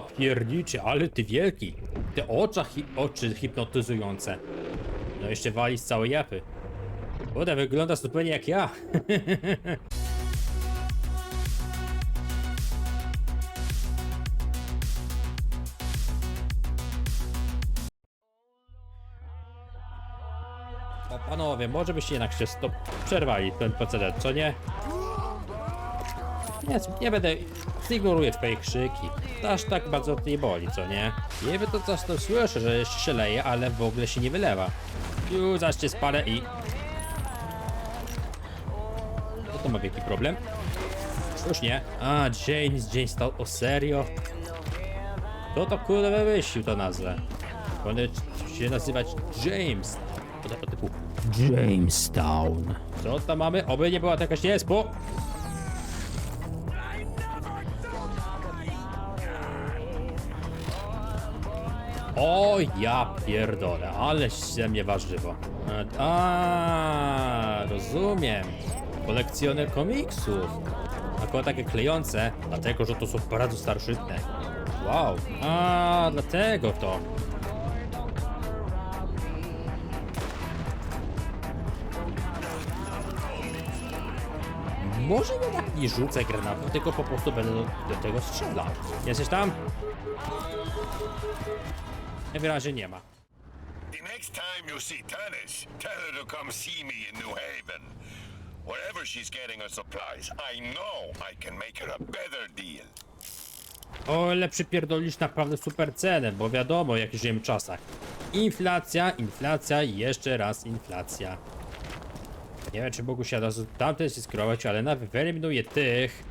Ja pierniczy, ale ty wielki. Te oczy, hi oczy hipnotyzujące. No jeszcze wali z całej japy. Kurde, wygląda zupełnie jak ja. O, panowie, może byście jednak się stop przerwali ten proceder, co nie? Nie, nie będę. Zignoruję twoje krzyki. To aż tak bardzo nie boli, co nie? Niby to coś tam słyszę, że się leje, ale w ogóle się nie wylewa. Już zaś cię spalę i... To to ma wielki problem. Już nie. A, James, James stał. O serio? Kto to kurde wymyślił to nazwę? Powinien się nazywać James. To to typu. Co tam mamy? Oby nie była to jakaś jest, O, ja pierdolę, ale się mnie warzywo. A, rozumiem. Kolekcjoner komiksów. Akurat takie klejące, dlatego, że to są bardzo starszyzny. Wow, a, dlatego to. Może jednak nie rzucę granatów, tylko po prostu będę do, do tego strzelał. Jesteś tam? Najwyraźniej nie ma. The next time you see Tanis, tell her to come see me in New Haven. Wherever she's getting her supplies, I know I can make her a better deal. O, ile przypierdolisz naprawdę super cenę, bo wiadomo, jak żyjemy w czasach. Inflacja, inflacja i jeszcze raz inflacja. Nie wiem, czy Bogu się da z tamten się skrować, ale na wyeliminuję tych,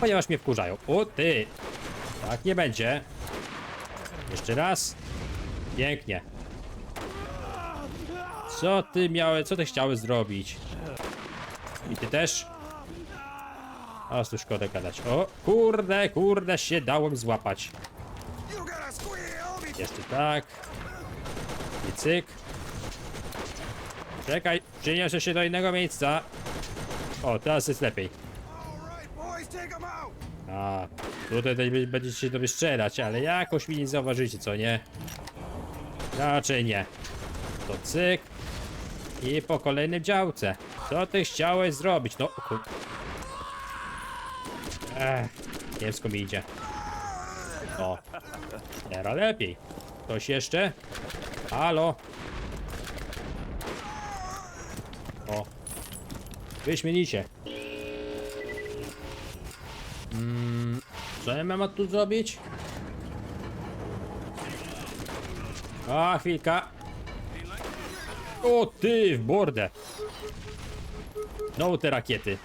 ponieważ mnie wkurzają. O, ty! Tak nie będzie. Jeszcze raz. Pięknie. Co ty miałeś, co ty chciałeś zrobić? I ty też? A tu szkoda gadać. O, kurde, kurde, się dało mi złapać. Jeszcze tak. I cyk. Czekaj, przyniosę się do innego miejsca. O, teraz jest lepiej. A, tutaj będziecie się do mnie strzelać, ale jakoś mi nie zauważycie, co nie? Raczej nie. To cyk. I po kolejnym działce. Co ty chciałeś zrobić? No, kur... Ech, kiepsko mi idzie. O, teraz lepiej. Ktoś jeszcze? Halo? O, wyśmienicie. Mm, co ja mam tu zrobić? A, chwilka. O ty, w bordę. No te rakiety.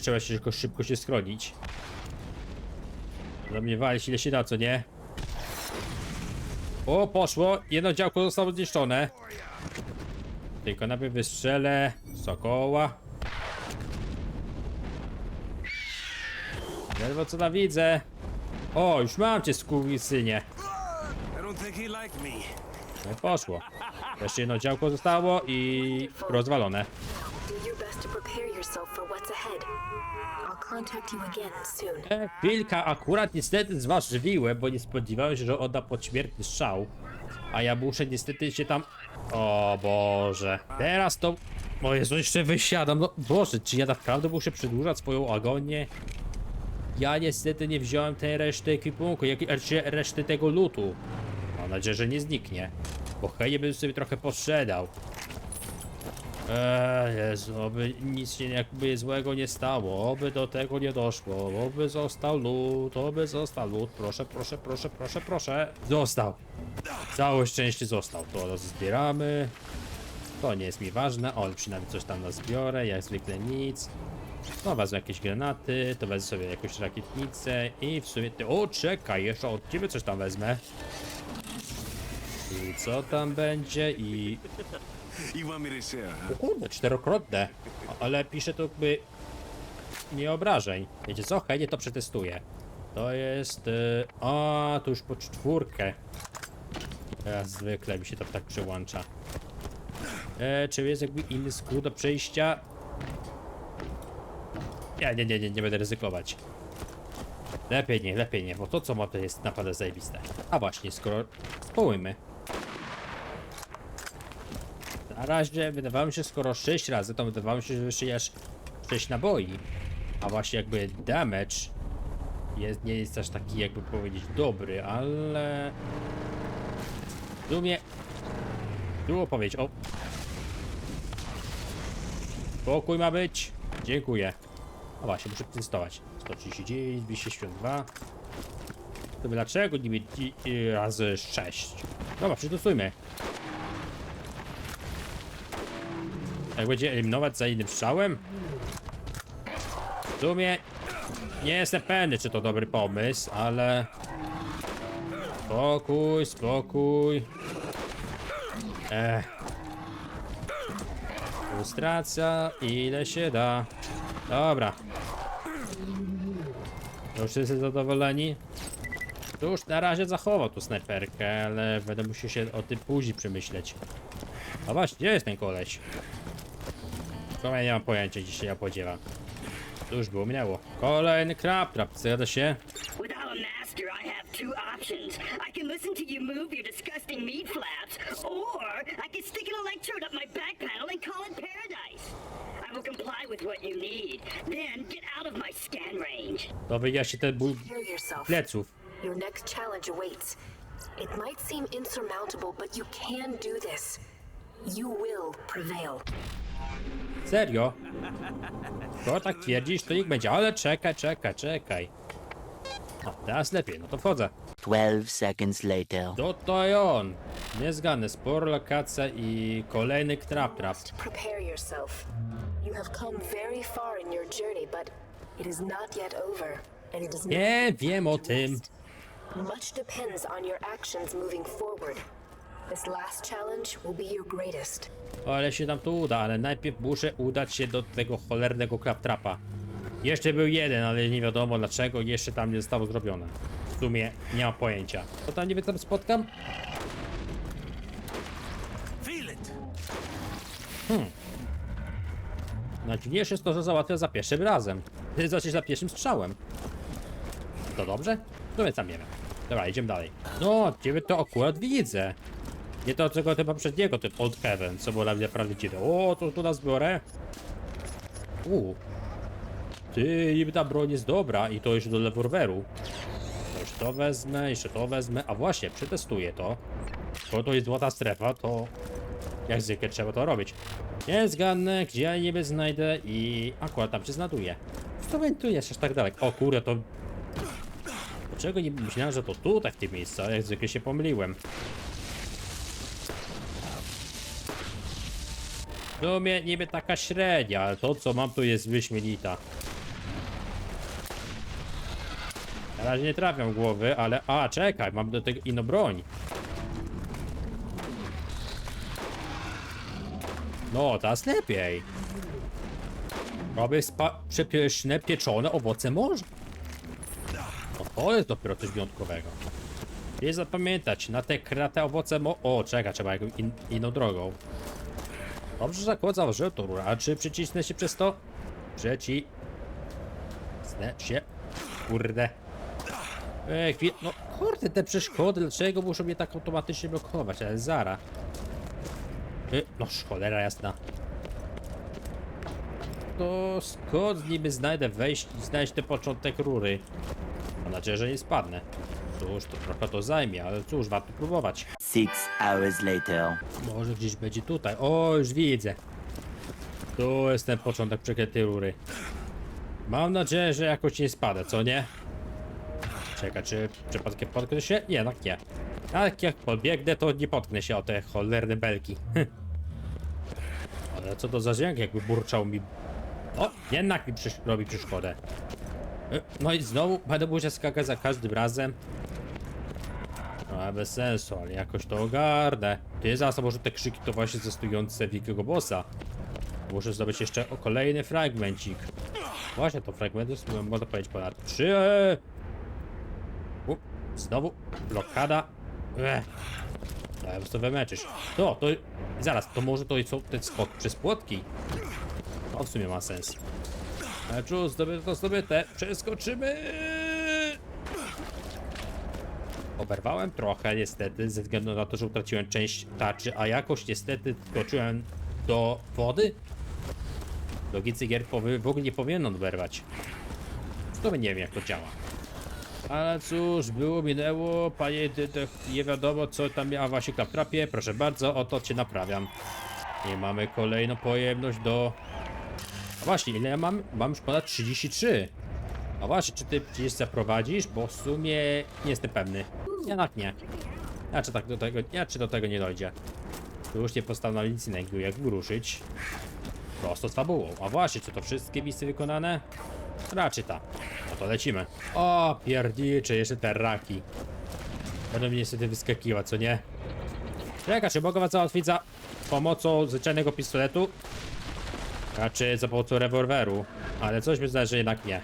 Trzeba się szybko, szybko się schronić. Do mnie walić ile się da, co nie? O, poszło. Jedno działko zostało zniszczone. Tylko najpierw wystrzelę Sokoła. Ledwo co tam widzę. O, już mam cię, skurwysynie. I No i poszło. Jeszcze jedno działko zostało i rozwalone. E, Chwilka, akurat niestety zważywiłem, bo nie spodziewałem się, że odda podśmiertny strzał. A ja muszę niestety się tam... O Boże. Teraz to... O Jezu, jeszcze wysiadam. No Boże, czy ja naprawdę muszę przedłużać swoją agonię? Ja niestety nie wziąłem tej reszty ekwipunku, jak znaczy reszty tego lutu. Mam nadzieję, że nie zniknie. Bo chętnie bym sobie trochę poszedał. Eee, Jezu, oby nic się jakby złego nie stało, oby do tego nie doszło, oby został lód, oby został lód, proszę, proszę, proszę, proszę, proszę. Został. Całe szczęście został. To zbieramy. To nie jest mi ważne, o, przynajmniej coś tam zbiorę, jak zwykle nic. No, wezmę jakieś granaty, to wezmę sobie jakąś rakietnicę i w sumie ty... O, czekaj, jeszcze od ciebie coś tam wezmę. I co tam będzie i share, huh? o kurde, czterokrotne. A- Ale pisze to jakby nie obrażeń. Wiecie co? Chętnie to przetestuję. To jest... Y... A, to już po czwórkę. Jak zwykle mi się to tak przełącza. E, czy jest jakby inny skrót do przejścia? Nie, nie, nie, nie, nie będę ryzykować. Lepiej nie, lepiej nie, bo to co ma to jest naprawdę zajebiste. A właśnie, skoro spójmy. Na razie wydawało mi się, skoro 6 razy, to wydawało mi się, że wyszyjesz 6 naboi. A właśnie jakby damage jest, nie jest aż taki jakby powiedzieć dobry, ale... W sumie... Było powiedzieć, o... Spokój ma być. Dziękuję. A właśnie, muszę testować. 139, 272. To dlaczego niby i- razy 6? Dobra, przetestujmy. Jak będzie eliminować za innym strzałem? W sumie nie jestem pewny, czy to dobry pomysł, ale... Spokój, spokój. Ech. Frustracja, ile się da. Dobra. Już wszyscy zadowoleni? Już na razie zachował tu snajperkę, ale będę musiał się o tym później przemyśleć. A właśnie, gdzie jest ten koleś? To ja nie mam pojęcia, gdzie się ja podziewa. To już było minęło. Kolejny crab trap, zgadza się? Master, I have two options. I can listen to you move your disgusting meat flaps, or I can stick an electrode up my back panel and call it paradise. I will comply with what you need. Then get out of my scan range. To wyjaśni ten ból pleców. Your next challenge awaits. It might seem insurmountable, but you can do this. You will prevail. Serio? Skoro tak twierdzisz, to niech będzie, ale czekaj, czekaj, czekaj. O, teraz lepiej, no to wchodzę. 12 seconds later. Tutaj on. Niezgadny, sporo lokacja i kolejny trap trap. Prepare yourself. You have come very far in your journey, but it is not yet over. And it does not Nie wiem o tym. Much depends on your actions moving forward. This last challenge will be your greatest. O, ale się nam to uda, ale najpierw muszę udać się do tego cholernego trapa. Jeszcze był jeden, ale nie wiadomo dlaczego jeszcze tam nie zostało zrobione. W sumie nie mam pojęcia. To tam niby tam spotkam? Feel it. Najdziwniejsze jest to, że załatwia za pierwszym razem. Ty zaczniesz za pierwszym strzałem. To dobrze? No więc tam nie wiem. Dobra, idziemy dalej. No, ciebie to akurat widzę. Nie to, czego ty poprzedniego, ten Old Heaven, co było dla mnie naprawdę dziwne. O, to tu nas biorę. U. Ty, niby ta broń jest dobra i to jeszcze do rewolweru. To już to wezmę, jeszcze to wezmę. A właśnie, przetestuję to. Bo to jest złota strefa, to jak zwykle trzeba to robić. Nie zgadnę, gdzie ja niby znajdę i akurat tam się znajduję. Co tu jest aż tak daleko? O kurde, to... Dlaczego nie myślałem, że to tutaj w tym miejscu, jak zwykle się pomyliłem. W sumie niby taka średnia, ale to co mam tu jest wyśmienita. Na razie nie trafiam głowy, ale... A, czekaj, mam do tego inną broń. No, teraz lepiej. Robię przepyszne, pieczone owoce morza. No to jest dopiero coś wyjątkowego. Nie zapamiętać, na te kratę owoce mo... O, czekaj, trzeba jakąś in inną drogą. Dobrze, że akurat założyłem to czy przycisnę się przez to? Przeci... Snę się. Kurde. Ej. No, kurde, te przeszkody, dlaczego muszą mnie tak automatycznie blokować? Ale zara. Y, No cholera jasna. To skąd niby znajdę wejść i znaleźć ten początek rury? Mam nadzieję, że nie spadnę. Cóż, to trochę to zajmie, ale cóż, warto próbować. Six hours later. Może gdzieś będzie tutaj. O, już widzę. Tu jest ten początek przeklętej rury. Mam nadzieję, że jakoś nie spada, co nie? Czekaj, czy przypadkiem potknę się? Nie, tak nie. Tak jak podbiegnę, to nie potknę się o te cholerne belki. Ale co to za dźwięk, jakby burczał mi... O, jednak mi przysz robi przeszkodę. No i znowu będę musiał skakać za każdym razem. No, bez sensu, ale jakoś to ogarnę. Ty zaraz, a może te krzyki to właśnie zestujące wielkiego bossa. Muszę zdobyć jeszcze o kolejny fragmencik. Właśnie to fragment jest, można powiedzieć, ponad 3. U, znowu blokada. Ech. No, ja to wymeczysz. To, to... Zaraz, to może to są ten skok przez płotki. No, w sumie ma sens. Ale czu, zdobyte to zdobyte. Przeskoczymy. Oberwałem trochę niestety, ze względu na to, że utraciłem część tarczy, a jakoś niestety skoczyłem do wody. Logicy gier w ogóle nie powinien oberwać. To nie wiem jak to działa. Ale cóż, było, minęło, panie nie wiadomo co tam miała właśnie klaptrapie, proszę bardzo, oto cię naprawiam. I mamy kolejną pojemność do... A właśnie, ile ja mam? Mam już ponad 33. A właśnie, czy ty gdzieś zaprowadzisz? Bo w sumie nie jestem pewny. Jednak nie. Ja czy tak do tego, ja czy do tego nie dojdzie. Tu już nie postanowił nic innego jak ruszyć. Prosto z fabułą. A właśnie, czy to wszystkie misje wykonane? Raczej tak. No to lecimy. O, pierdicze, jeszcze te raki. Będą mi niestety wyskakiwać, co nie? Czekaj, czy mogę was załatwić za pomocą zwyczajnego pistoletu? Raczej za pomocą rewolweru. Ale coś mi zdaje, że jednak nie.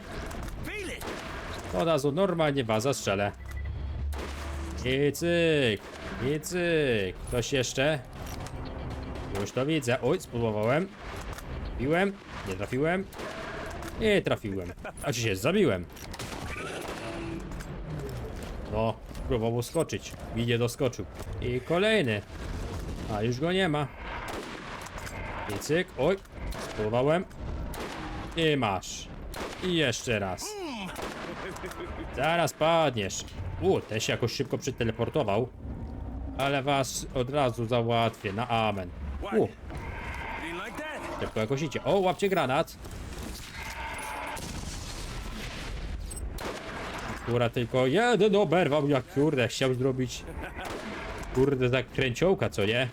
To od razu normalnie was zastrzelę. I cyk, i cyk. Ktoś jeszcze? Już to widzę. Oj, spróbowałem. Trafiłem, nie trafiłem. Nie trafiłem. A czy się zabiłem? No, próbował skoczyć. I nie doskoczył. I kolejny. A już go nie ma. I cyk, oj, spróbowałem. I masz. I jeszcze raz. Zaraz padniesz. U, ten się jakoś szybko przyteleportował. Ale was od razu załatwię, na amen. U, szybko jakoś idzie. O, łapcie granat. Która tylko jeden oberwał, jak kurde, chciał zrobić kurde tak kręciołka, co nie?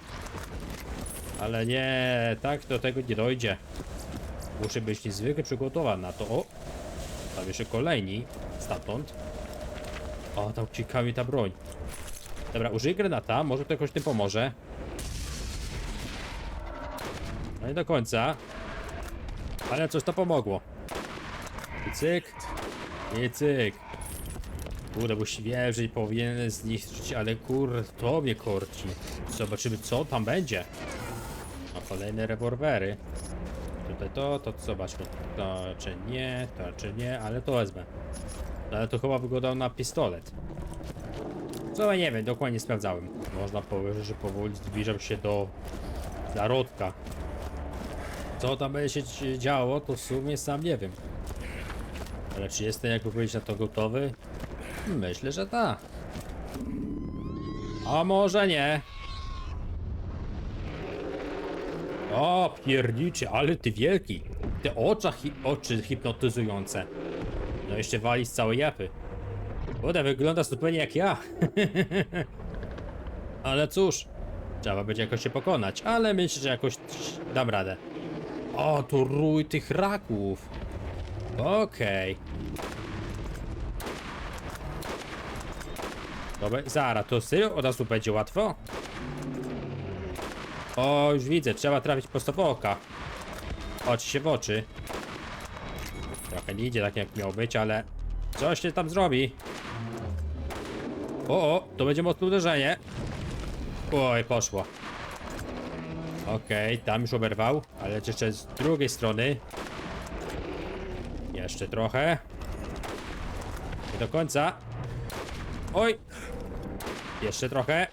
Ale nie, tak do tego nie dojdzie. Muszę być niezwykle przygotowany na to. O, tam jeszcze kolejni stamtąd. O, tam ucieka mi ta broń. Dobra, użyj granata, może to jakoś tym pomoże. No nie do końca. Ale coś to pomogło. I cyk. I cyk. Kurde, bo wierzyć powinien zniszczyć, ale kurde, to mnie korci. Zobaczymy co tam będzie. A kolejne rewolwery. Tutaj to, to zobaczmy. To czy nie, to czy nie, ale to wezmę. Ale to chyba wyglądał na pistolet. Co ja nie wiem, dokładnie sprawdzałem. Można powiedzieć, że powoli zbliżam się do zarodka. Co tam będzie się działo, to w sumie sam nie wiem. Ale czy jestem, jakby powiedzieć, na to gotowy? Myślę, że tak. A może nie. O, pierniczy, ale ty wielki. Te ocza hi oczy hipnotyzujące. No jeszcze wali z całej japy. Kurde, wygląda zupełnie jak ja. ale cóż, trzeba będzie jakoś się pokonać, ale myślę, że jakoś dam radę. O, tu rój tych raków. Okej. Dobra, zaraz, to serio od razu będzie łatwo? O, już widzę, trzeba trafić prosto w oka. Chodź się w oczy. Trochę nie idzie tak jak miał być, ale coś się tam zrobi. O, o, to będzie mocne uderzenie. Oj, poszło. Okej, tam już oberwał, ale jeszcze z drugiej strony. Jeszcze trochę. Nie do końca. Oj! Jeszcze trochę.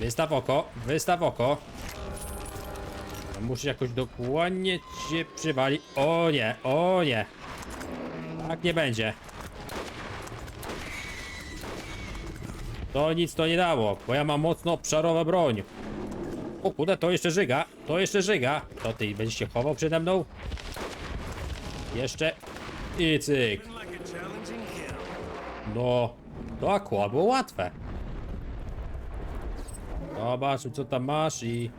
Wystaw oko, wystaw oko. Muszę jakoś dokładnie cię przywali. O nie, o nie. Tak nie będzie. To nic to nie dało, bo ja mam mocno obszarową broń. O kurde, to jeszcze żyga, to jeszcze żyga. To ty będziesz się chował przede mną? Jeszcze. I cyk. No, to akurat było łatwe. Zobacz, co tam masz i...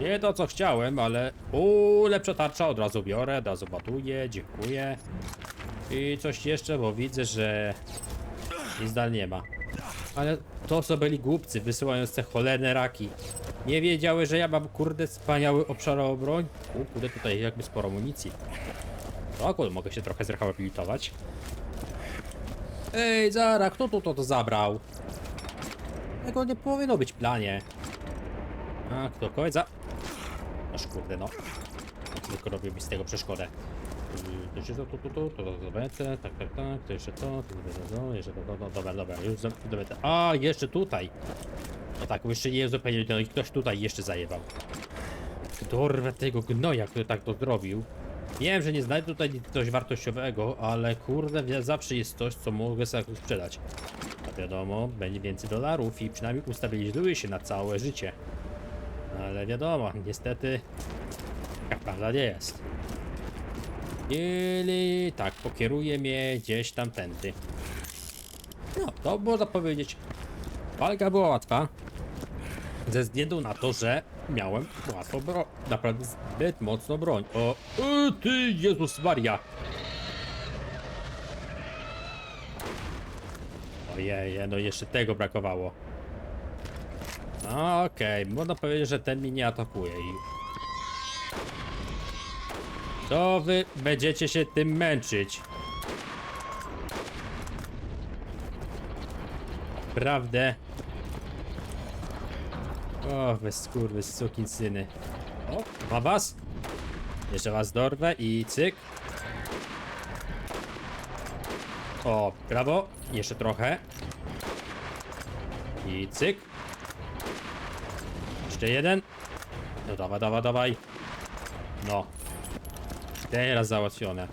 Nie to, co chciałem, ale... Uuu, lepsza tarcza, od razu biorę, od razu dziękuję. I coś jeszcze, bo widzę, że... Nic dalej nie ma. Ale to, co byli głupcy, wysyłając te cholerne raki. Nie wiedziały, że ja mam, kurde, wspaniały obszarową broń. U, kurde, tutaj jakby sporo amunicji. O, kurde, mogę się trochę zrehabilitować. Ej, Zara, kto tu to, to zabrał? Tego nie powinno być planie. A, kto końca? Aż kurde, no. Tylko robił mi z tego przeszkodę. To jeszcze to, to, to, to, to, to tak, tak, tak, to jeszcze to, to, to, to, jeszcze to, to, to, dobra, dobra, już zobaczę. A, jeszcze tutaj. No tak, jeszcze nie zupełnie, no i ktoś tutaj jeszcze zajebał. Dorwę tego gnoja, który tak to zrobił. Wiem, że nie znajdę tutaj coś wartościowego, ale kurde, zawsze jest coś, co mogę sobie sprzedać. A wiadomo, będzie więcej dolarów i przynajmniej ustabilizuje się na całe życie. Ale wiadomo, niestety, jak prawda nie jest. Ili tak, pokieruje mnie gdzieś tam tędy. No, to można powiedzieć. Walka była łatwa. Ze względu na to, że miałem łatwo broń. Naprawdę zbyt mocno broń. O, o ty Jezus Maria. Ojej, no jeszcze tego brakowało. No, Okej, można powiedzieć, że ten mnie nie atakuje i... To wy będziecie się tym męczyć. Prawdę. O, bez skurwy, syny. O, ma was? Jeszcze was dorwę i cyk. O, brawo. Jeszcze trochę. I cyk. Jeszcze jeden. No dawaj, dawaj, dawaj. No. Teraz załatwione.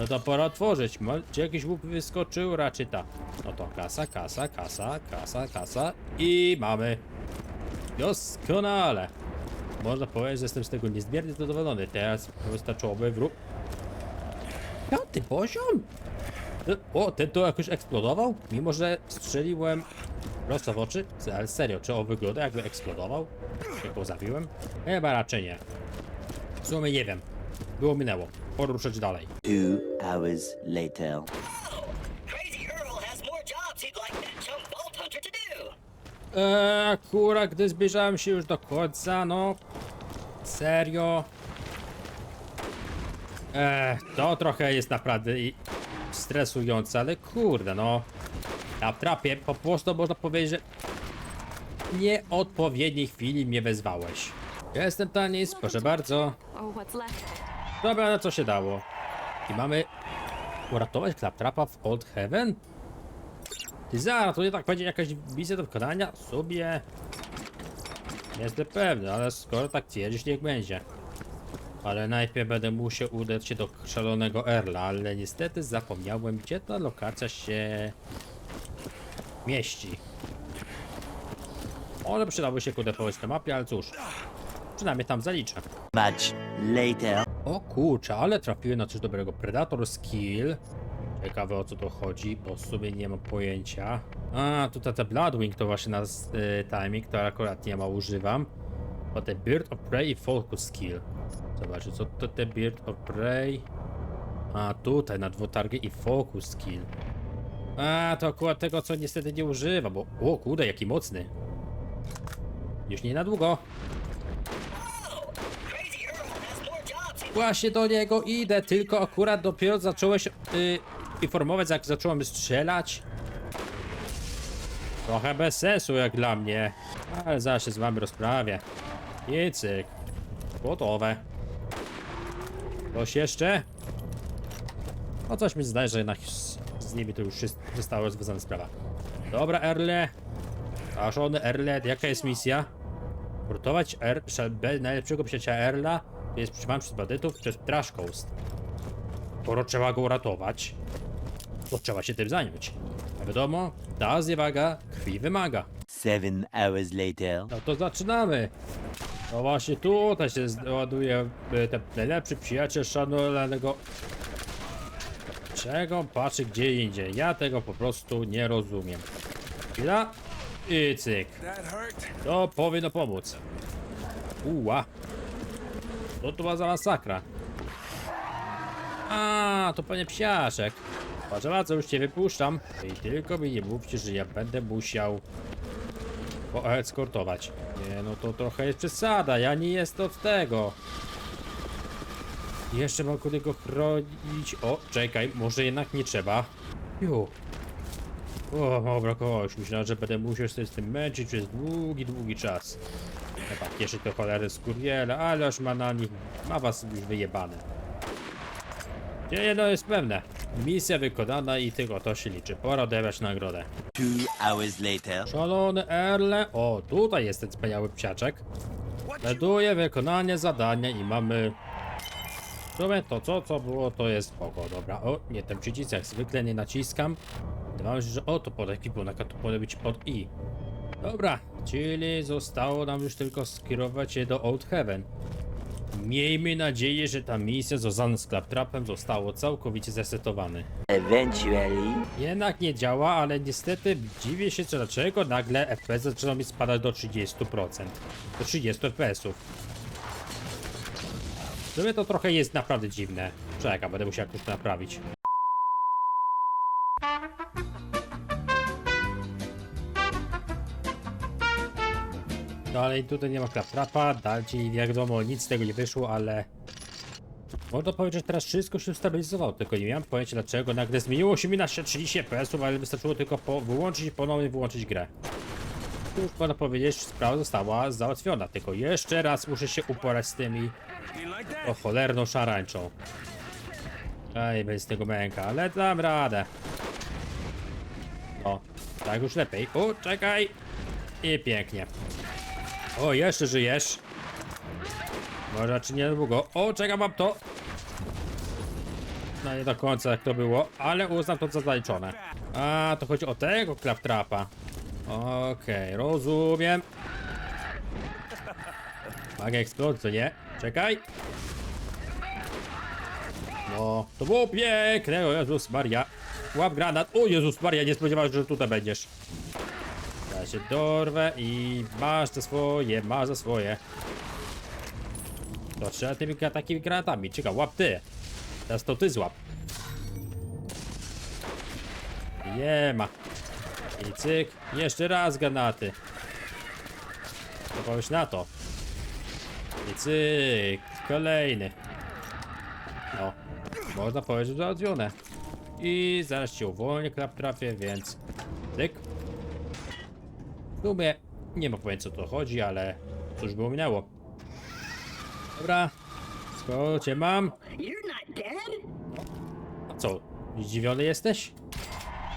No to pora otworzyć. Czy jakiś łuk wyskoczył? Raczej ta. No to kasa, kasa, kasa, kasa, kasa. I mamy. Doskonale. Można powiedzieć, że jestem z tego niezmiernie zadowolony. Teraz wystarczyłoby wróg. Piąty poziom? O, ten to jakoś eksplodował? Mimo, że strzeliłem prosto w oczy? Ale serio, czy on wygląda jakby eksplodował? Jak go zabiłem? Chyba raczej nie. W sumie nie wiem. Było minęło. Poruszać dalej. Two hours later. Eee, akurat gdy zbliżałem się już do końca, no... Serio? Eee, to trochę jest naprawdę i stresujące, ale kurde, no... Na trapie po prostu można powiedzieć, że... Nieodpowiedniej chwili mnie wezwałeś. Jestem tanis, proszę bardzo. Oh? Dobra, na co się dało. I mamy... Uratować Claptrapa w Old Heaven? Ty zaraz, to nie tak będzie jakaś wizja do wykonania? Sobie... Nie jestem pewny, ale skoro tak twierdzisz, niech będzie. Ale najpierw będę musiał udać się do szalonego Erla, ale niestety zapomniałem, gdzie ta lokacja się... mieści. Może przydałoby się kudę powiedzieć na mapie, ale cóż. Przynajmniej tam zaliczę. Much later. O kurczę, ale trafiłem na coś dobrego. Predator skill. Ciekawe o co to chodzi, bo w sumie nie mam pojęcia. A, tutaj te Bloodwing to właśnie nas y, timing, to akurat nie ma, używam. O te Bird of Prey i Focus skill. Zobaczcie, co to te Bird of Prey. A, tutaj na dwutargę i Focus skill. A, to akurat tego, co niestety nie używam, bo... O kurde, jaki mocny. Już nie na długo. Właśnie do niego idę, tylko akurat dopiero zacząłeś y, informować, jak zacząłem strzelać. Trochę bez sensu jak dla mnie, ale zaraz się z wami rozprawię. I cyk. Gotowe. Coś jeszcze? No coś mi zdaje, że jednak z, nimi to już jest, została rozwiązana sprawa. Dobra, Erle. Zaszony Erle, jaka jest misja? Uratować er, szab- najlepszego przyjaciela Erla jest przyjmany przez bandytów przez Trash Coast. Skoro trzeba go uratować, to trzeba się tym zająć. A wiadomo, ta zniewaga krwi wymaga. Seven hours later. No to zaczynamy. No właśnie tutaj się ładuje y, ten najlepszy przyjaciel szanowanego. Czego patrzy gdzie indziej? Ja tego po prostu nie rozumiem. Chwila. I cyk. To powinno pomóc. Uła. Co to była za masakra? A, to panie psiaszek. Proszę bardzo, już cię wypuszczam. I tylko mi nie mówcie, że ja będę musiał poeskortować. Nie, no to trochę jest przesada, ja nie jestem od tego. Jeszcze mam go chronić. O, czekaj, może jednak nie trzeba. Ju. O, mało brakowało, już myślałem, że będę musiał się z tym męczyć przez długi, długi czas. Tak, jeszcze to cholery skurwiele, ale już ma na nich, ma was już wyjebane. Gdzie jedno jest pewne. Misja wykonana i tylko to się liczy. Pora odebrać nagrodę. Two hours later. Szalony Erle. O, tutaj jest ten wspaniały psiaczek. Melduje wykonanie zadania i mamy... W sumie to co, co było, to jest spoko, dobra. O, nie, ten przycisk jak zwykle nie naciskam. Się, że o, to pod ekwipunek, a to powinno być pod I. Dobra, czyli zostało nam już tylko skierować je do Old Heaven. Miejmy nadzieję, że ta misja związana z Claptrapem zostało całkowicie zresetowane. Eventually. Jednak nie działa, ale niestety dziwię się, dlaczego nagle FPS zaczyna mi spadać do 30%. Do 30 FPS-ów. W sumie to trochę jest naprawdę dziwne. Czekam, będę musiał jakoś to naprawić. Dalej tutaj nie ma klaptrapa, dalej wiadomo nic z tego nie wyszło, ale można powiedzieć, że teraz wszystko się stabilizowało, tylko nie miałem pojęcia dlaczego nagle zmieniło się mi na 30 fps ale wystarczyło tylko po wyłączyć i ponownie wyłączyć grę. Już można powiedzieć, że sprawa została załatwiona, tylko jeszcze raz muszę się uporać z tymi o cholerną szarańczą. Ej, bez tego męka, ale dam radę. O, tak już lepiej. O, czekaj! I pięknie. O, jeszcze żyjesz. Może czy niedługo. O, czekam, mam to. No nie do końca jak to było, ale uznam to za zaliczone. A, to chodzi o tego klaptrapa. Okej, rozumiem. Magia eksplodzi, co nie? Czekaj. No, to było piękne, o Jezus Maria. Łap granat. O Jezus Maria, nie spodziewałem się, że tutaj będziesz. Ja się dorwę i masz za swoje, masz za swoje. To trzeba tymi takimi granatami. Czekaj, łap ty. Teraz to ty złap. Nie ma. I cyk. Jeszcze raz granaty. Powiesz na to? I cyk. Kolejny. No. Można powiedzieć, że załatwione. I zaraz cię uwolnię, klap trafię, więc... Cyk. W sumie nie ma pojęcia co to chodzi, ale cóż było minęło. Dobra. Skoro cię mam. A co? Zdziwiony jesteś?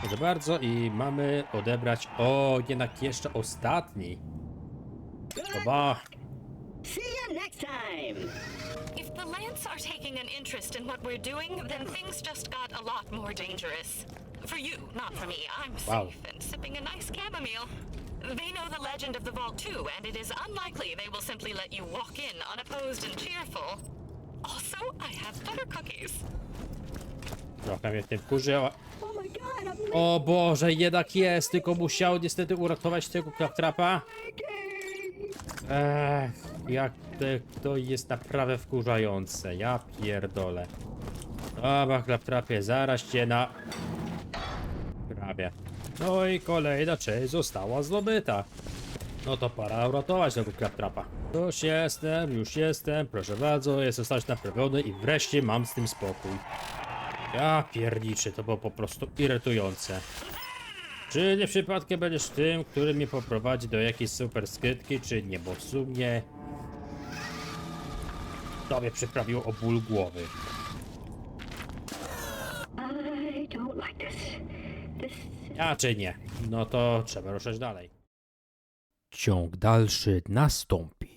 Proszę bardzo i mamy odebrać... O, jednak jeszcze ostatni. Chyba... See you next time. If the Lance are taking an interest in what we're doing, then things just got a lot more dangerous. For you, not for me. I'm Wow. safe and sipping a nice chamomile. They know the legend of the vault too, and it is unlikely they will simply let you walk in unopposed and cheerful. Also, I have butter cookies. Trochę mnie w tym wkurzy, o... Oh O Boże, jednak jest, tylko musiał niestety uratować tego klaptrapa. Ech, jak to, to jest naprawdę wkurzające, ja pierdolę. Dobra, klaptrapie, zaraz cię na... Prawie. No i kolejna część została zdobyta. No to pora uratować tego klaptrapa. Już jestem, już jestem, proszę bardzo, jest zostać naprawiony i wreszcie mam z tym spokój. Ja pierniczy, to było po prostu irytujące. Czy nie przypadkiem będziesz tym, który mnie poprowadzi do jakiejś super skrytki, czy nie, bo w sumie... Tobie przyprawiło o ból głowy. A czy nie? No to trzeba ruszać dalej. Ciąg dalszy nastąpi.